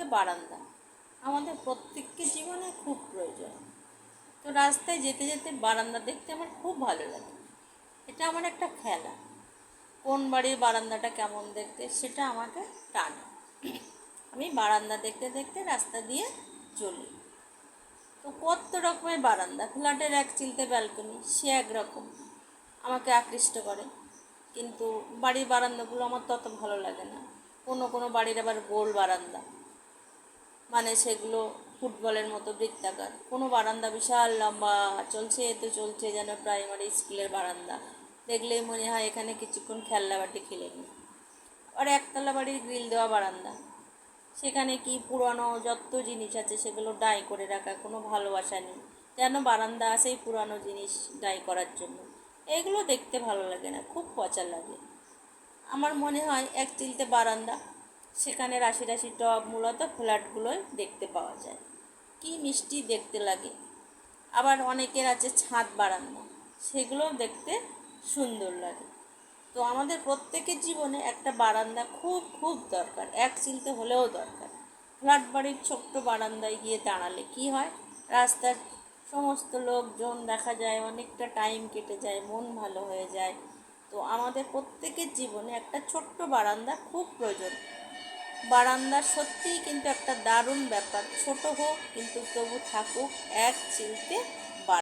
চিলতে বারান্দা। আমাদের প্রত্যেককে জীবনে খুব প্রয়োজন। তো রাস্তায় যেতে যেতে বারান্দা দেখতে আমার খুব ভালো লাগে। এটা আমার একটা খেলা। কোন বাড়ির বারান্দাটা কেমন দেখতে সেটা আমাকে টানে। আমি বারান্দা দেখতে দেখতে রাস্তা দিয়ে চলি। তো কত রকমের বারান্দা। ফ্ল্যাটের এক চিলতে ব্যালকনি, সে একরকম আমাকে আকৃষ্ট করে। কিন্তু বাড়ির বারান্দাগুলো আমার তত ভালো লাগে না। কোনো কোনো বাড়ির আবার গোল বারান্দা। মানে সেগুলো ফুটবলের মতো বৃত্তাকার। কোনো বারান্দা বিশাল লম্বা চলছে তো চলছে যেন প্রাইমারি স্কুলের বারান্দা। দেখলেই মনে হয় এখানে কিছুক্ষণ খেলনা বাটি খেলে নিই আর একতলা বাড়ির গ্রিল দেওয়া বারান্দা। সেখানে কি পুরানো যত জিনিস আছে সেগুলো ডাই করে রাখা, কোনো ভালোবাসা নেই। যেন বারান্দা আসেই পুরানো জিনিস ডাই করার জন্য। এগুলো দেখতে ভালো লাগে না, খুব পচা লাগে। আমার মনে হয় এক চিলতে বারান্দা। সেখানে রাশি রাশি টব মূলত ফ্ল্যাটগুলোই দেখতে পাওয়া যায়। কি মিষ্টি দেখতে লাগে। আবার অনেকের আছে ছাদ বারান্দা সেগুলোও দেখতে সুন্দর লাগে। তো আমাদের প্রত্যেকের জীবনে একটা বারান্দা খুব খুব দরকার, এক চিলতে হলেও দরকার। ফ্ল্যাট বাড়ির ছোট্ট বারান্দায় গিয়ে দাঁড়ালে কি হয়? রাস্তার সমস্ত লোকজন দেখা যায়, অনেকটা টাইম কেটে যায়, মন ভালো হয়ে যায়। তো আমাদের প্রত্যেকের জীবনে একটা ছোট্ট বারান্দা খুব প্রয়োজন। বারান্দা সত্যিই কিন্তু একটা দারুণ ব্যাপার। ছোট হোক কিন্তু তবু থাকুক এক চিলতে